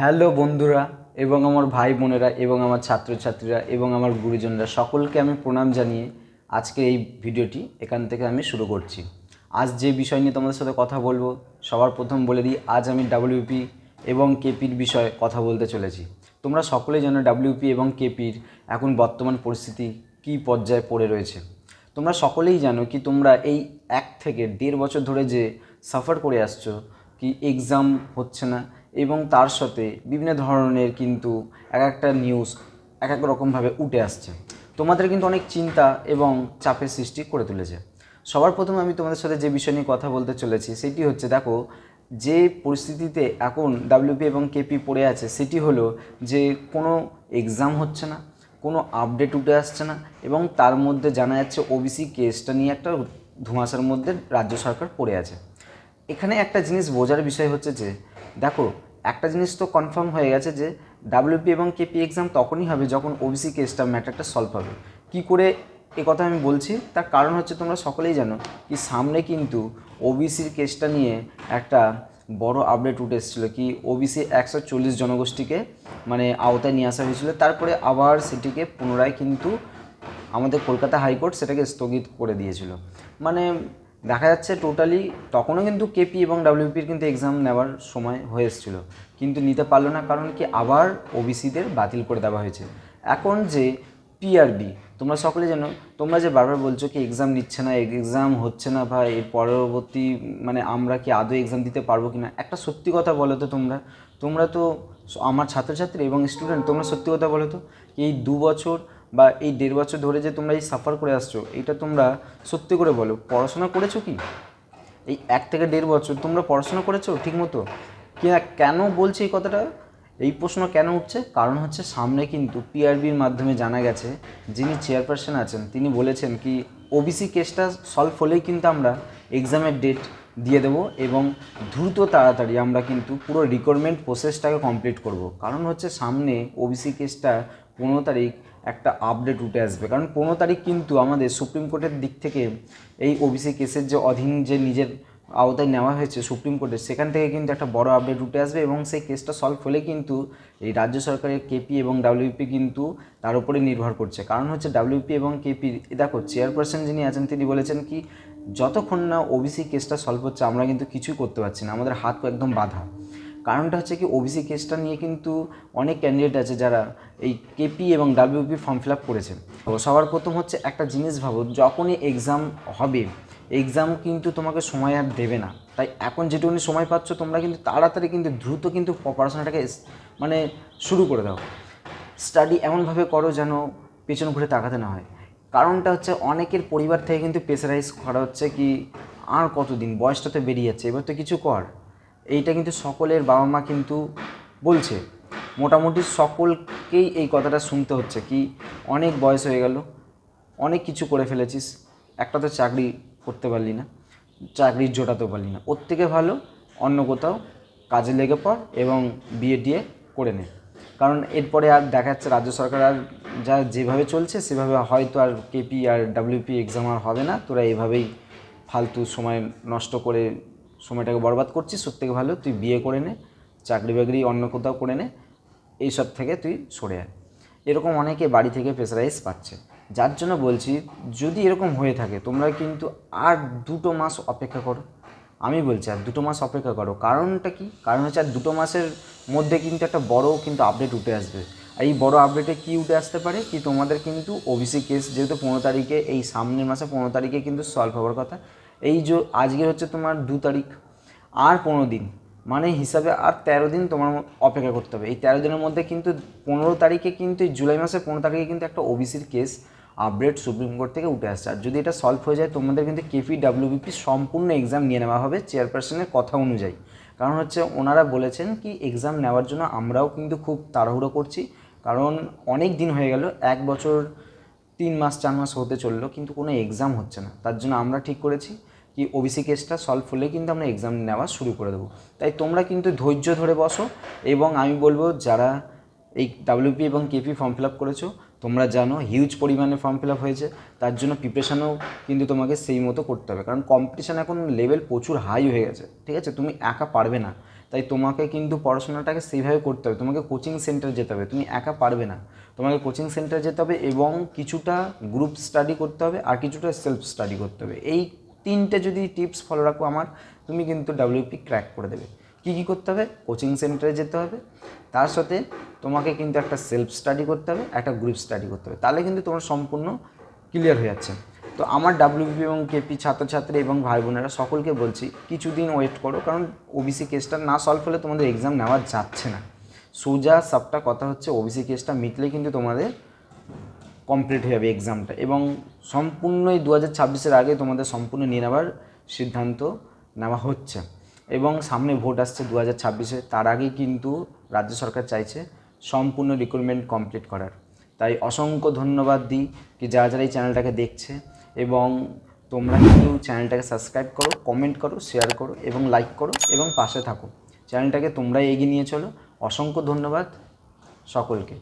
Hello বন্ধুরা এবং আমার ভাই বোনেরা এবং আমার ছাত্রছাত্রীরা এবং আমার গুরুজনরা সকলকে আমি প্রণাম জানিয়ে আজকে এই ভিডিওটি এখান থেকে আমি শুরু করছি। আজ যে বিষয় নিয়ে তোমাদের সাথে কথা বলব, সবার প্রথম বলে দিই, আজ আমি ডাব্লিউপি এবং কেপির বিষয়ে কথা বলতে চলেছি। তোমরা সকলেই জানো ডাব্লিউপি এবং কেপির এখন বর্তমান পরিস্থিতি কী পর্যায়ে পড়ে রয়েছে। তোমরা সকলেই জানো কি তোমরা এই এক থেকে দেড় বছর ধরে যে সাফার করে আসছো, কি এক্সাম হচ্ছে না এবং তার সাথে বিভিন্ন ধরনের কিন্তু এক একটা নিউজ এক এক রকমভাবে উঠে আসছে। তোমাদের কিন্তু অনেক চিন্তা এবং চাপের সৃষ্টি করে তুলেছে। সবার প্রথমে আমি তোমাদের সাথে যে বিষয় নিয়ে কথা বলতে চলেছি, সেটি হচ্ছে দেখো, যে পরিস্থিতিতে এখন ডাব্লিউপি এবং কেপি পড়ে আছে, সেটি হলো যে কোনো এক্সাম হচ্ছে না, কোনো আপডেট উঠে আসছে না এবং তার মধ্যে জানা যাচ্ছে ওবিসি কেসটা নিয়ে একটা ধোঁয়াশার মধ্যে রাজ্য সরকার পড়ে আছে। এখানে একটা জিনিস বোঝার বিষয় হচ্ছে যে, দেখো একটা জিনিস তো কনফার্ম হয়ে গেছে যে ডাব্লিউপি এবং কেপি এক্সাম তখনই হবে যখন ওবিসি কেসটা ম্যাটারটা সলভ হবে। কি করে এ কথা আমি বলছি? তার কারণ হচ্ছে তোমরা সকলেই জানো কি সামনে কিন্তু ওবিসির কেসটা নিয়ে একটা বড় আপডেট উঠে এসেছিল কি ওবিসি একশো চল্লিশ জনগোষ্ঠীকে মানে আওতায় নিয়ে আসা হয়েছিল। তারপরে আবার সেটিকে পুনরায় কিন্তু আমাদের কলকাতা হাইকোর্ট সেটাকে স্থগিত করে দিয়েছিল। মানে দেখা যাচ্ছে টোটালি তখনও কিন্তু কেপি এবং ডাব্লিউপির কিন্তু এক্সাম নেওয়ার সময় হয়ে এসেছিল। কিন্তু নিতে পারল না কারণ কি আবার ওবিসিদের বাতিল করে দেওয়া হয়েছে। এখন যে পিআরবি তোমরা সকলে জানো, তোমরা যে বারবার বলছো কি এক্সাম নিচ্ছে না এক্সাম হচ্ছে না বা এর পরবর্তী মানে আমরা কি আদৌ এক্সাম দিতে পারব কি না একটা সত্যি কথা বলো তো তোমরা। তোমরা তো আমার ছাত্রছাত্রী এবং স্টুডেন্ট তোমরা সত্যি কথা বলো তো? এই দু বছর বা এই দেড় বছর ধরে যে তোমরা এই সাফার করে আসছো এটা তোমরা সত্যি করে বলো, পড়াশোনা করেছ কি? এই এক থেকে দেড় বছর তোমরা পড়াশোনা করেছ ঠিক মতো কি না কেন বলছি এই কথাটা? এই প্রশ্ন কেন উঠছে? কারণ হচ্ছে সামনে কিন্তু পিআরবির মাধ্যমে জানা গেছে, যিনি চেয়ারপারসন আছেন, তিনি বলেছেন কি ওবিসি কেসটা সলভ হলেই কিন্তু আমরা এক্সামের ডেট দিয়ে দেবো এবং দ্রুত তাড়াতাড়ি আমরা কিন্তু পুরো রিকোয়ারমেন্ট প্রসেসটাকে কমপ্লিট করব। কারণ হচ্ছে সামনে ওবিসি কেসটা পনেরো তারিখ একটা আপডেট উঠে আসবে। কারণ পনেরো তারিখ কিন্তু আমাদের সুপ্রিম কোর্টের দিক থেকে এই ওবিসি কেসের যে অধীন যে নিজের আওতায় নেওয়া হয়েছে সুপ্রিম কোর্টে, সেখান থেকে কিন্তু একটা বড় আপডেট উঠে আসবে এবং সেই কেসটা সলভ হলে কিন্তু এই রাজ্য সরকারের কেপি এবং ডাব্লিউপি কিন্তু তার উপরে নির্ভর করছে। কারণ হচ্ছে ডাব্লিউপি এবং কেপি দেখো চেয়ারপারসন যিনি আছেন তিনি বলেছেন কি, যতক্ষণ না ওবিসি কেসটা সলভ হচ্ছে, আমরা কিন্তু কিছুই করতে পারছি না। আমাদের হাত একদম বাঁধা। কারণটা হচ্ছে কি ওবিসি কেসটা নিয়ে কিন্তু অনেক ক্যান্ডিডেট আছে যারা এই কেপি এবং ডাব্লিউপি ফর্ম ফিল আপ করেছে। তো সবার প্রথম হচ্ছে একটা জিনিস ভাবো, যখনই এক্সাম হবে এক্সাম কিন্তু তোমাকে সময় আর দেবে না। তাই এখন যেটুকুনি সময় পাচ্ছ, তোমরা কিন্তু তাড়াতাড়ি কিন্তু দ্রুত কিন্তু পড়াশোনাটাকে মানে শুরু করে দাও। স্টাডি এমনভাবে করো যেন পেছন ঘুরে তাকাতে না হয়। কারণটা হচ্ছে অনেকের পরিবার থেকে কিন্তু প্রেসারাইজ করা হচ্ছে কি, আর কতদিন? বয়সটা তো বেরিয়ে যাচ্ছে, এবার তো কিছু কর। এইটা কিন্তু সকলের বাবা মা কিন্তু বলছে। মোটামুটি সকলকেই এই কথাটা শুনতে হচ্ছে কি, অনেক বয়স হয়ে গেল, অনেক কিছু করে ফেলেছিস, একটা তো চাকরি করতে পারলি না, চাকরির জোটাতেও পারলি না। ওর থেকে ভালো অন্য কোথাও কাজে লেগে পড় এবং বিয়ে টিয়ে করে নে। কারণ এরপরে আর দেখা যাচ্ছে রাজ্য সরকার আর যা যেভাবে চলছে, সেভাবে হয়তো আর কেপি আর ডাব্লিউপি এক্সাম আর হবে না। তোরা এভাবেই ফালতু সময় নষ্ট করে সময়টাকে বরবাদ করছিস সব থেকে ভালো তুই বিয়ে করে নে, চাকরি বাকরি অন্য কোথাও করে নে, এইসব থেকে তুই সরে আয়। এরকম অনেকে বাড়ি থেকে প্রেসারাইজ পাচ্ছে। যার জন্য বলছি, যদি এরকম হয়ে থাকে, তোমরা কিন্তু আর দুটো মাস অপেক্ষা করো। আমি বলছি, আর দুটো মাস অপেক্ষা করো। কারণটা কি? কারণ হচ্ছে, আর দুটো মাসের মধ্যে কিন্তু একটা বড় কিন্তু আপডেট উঠে আসবে। আর এই বড় আপডেটে কি উঠে আসতে পারে? কি তোমাদের কিন্তু ওবিসি কেস যেহেতু পনেরো তারিখে, এই সামনের মাসে পনেরো তারিখে কিন্তু সলভ হওয়ার কথা। এই যে আজকে হচ্ছে তোমার দু তারিখ আর পনেরো দিন মানে হিসাবে আর তেরো দিন তোমার অপেক্ষা করতে হবে। এই তেরো দিনের মধ্যে কিন্তু পনেরো তারিখে কিন্তু জুলাই মাসের পনেরো তারিখে কিন্তু একটা ওবিসির কেস আপডেট সুপ্রিম কোর্ট থেকে উঠে আসছে। আর যদি এটা সলভ হয়ে যায়, তোমাদের কিন্তু কেপি ডাব্লিউবিপি সম্পূর্ণ এক্সাম নিয়ে নেওয়া হবে চেয়ারপারসনের কথা অনুযায়ী। কারণ হচ্ছে ওনারা বলেছেন কি এক্সাম নেওয়ার জন্য আমরাও কিন্তু খুব তাড়াহুড়ো করছি। কারণ অনেক দিন হয়ে গেল, এক বছর তিন মাস, চার মাস হতে চলল, কিন্তু কোনো এক্সাম হচ্ছে না। তার জন্য আমরা ঠিক করেছি। কি ওবিসি কেসটা সলভ হলে কিন্তু আমরা এক্সাম নেওয়া শুরু করে দেবো। তাই তোমরা কিন্তু ধৈর্য ধরে বসো এবং আমি বলব যারা এই ডাব্লিউপি এবং কেপি ফর্ম ফিল আপ করেছ, তোমরা জানো হিউজ পরিমাণে ফর্ম ফিল আপ হয়েছে, তার জন্য প্রিপারেশানও কিন্তু তোমাকে সেই মতো করতে হবে। কারণ কম্পিটিশান এখন লেভেল প্রচুর হাই হয়ে গেছে, ঠিক আছে? তুমি একা পারবে না। তাই তোমাকে কিন্তু পড়াশোনাটাকে সেইভাবে করতে হবে। তোমাকে কোচিং সেন্টার যেতে হবে। তুমি একা পারবে না। তোমাকে কোচিং সেন্টার যেতে হবে এবং কিছুটা গ্রুপ স্টাডি করতে হবে আর কিছুটা সেলফ স্টাডি করতে হবে। এই তিনটে যদি টিপস ফলো রাখো আমার, তুমি কিন্তু ডাব্লিউপি ক্র্যাক করে দেবে। কী কী করতে হবে? কোচিং সেন্টারে যেতে হবে। তার সাথে তোমাকে কিন্তু একটা সেলফ স্টাডি করতে হবে, একটা গ্রুপ স্টাডি করতে হবে। তাহলে কিন্তু তোমার সম্পূর্ণ ক্লিয়ার হয়ে যাচ্ছে। তো আমার ডাব্লিউপি এবং কেপি ছাত্রছাত্রী এবং ভাই বোনেরা সকলকে বলছি, কিছুদিন ওয়েট করো, কারণ ওবিসি কেসটা না সলভ হলে তোমাদের এক্সাম নেওয়া যাচ্ছে না। সোজা সবটা কথা হচ্ছে ওবিসি কেসটা মিটলে কিন্তু তোমাদের কমপ্লিট হয়ে যাবে এক্সামটা এবং সম্পূর্ণই দু হাজার ছাব্বিশের আগে তোমাদের সম্পূর্ণ নিয়ে নেওয়ার সিদ্ধান্ত নেওয়া হচ্ছে। এবং সামনে ভোট আসছে দু হাজার ছাব্বিশে, তার আগেই কিন্তু রাজ্য সরকার চাইছে সম্পূর্ণ রিক্রুটমেন্ট কমপ্লিট করার। তাই অসংখ্য ধন্যবাদ দিই কি যারা যারা এই চ্যানেলটাকে দেখছে এবং তোমরা কিন্তু চ্যানেলটাকে সাবস্ক্রাইব করো কমেন্ট করো শেয়ার করো এবং লাইক করো এবং পাশে থাকো। চ্যানেলটাকে তোমরাই এগিয়ে নিয়ে চলো। অসংখ্য ধন্যবাদ সকলকে।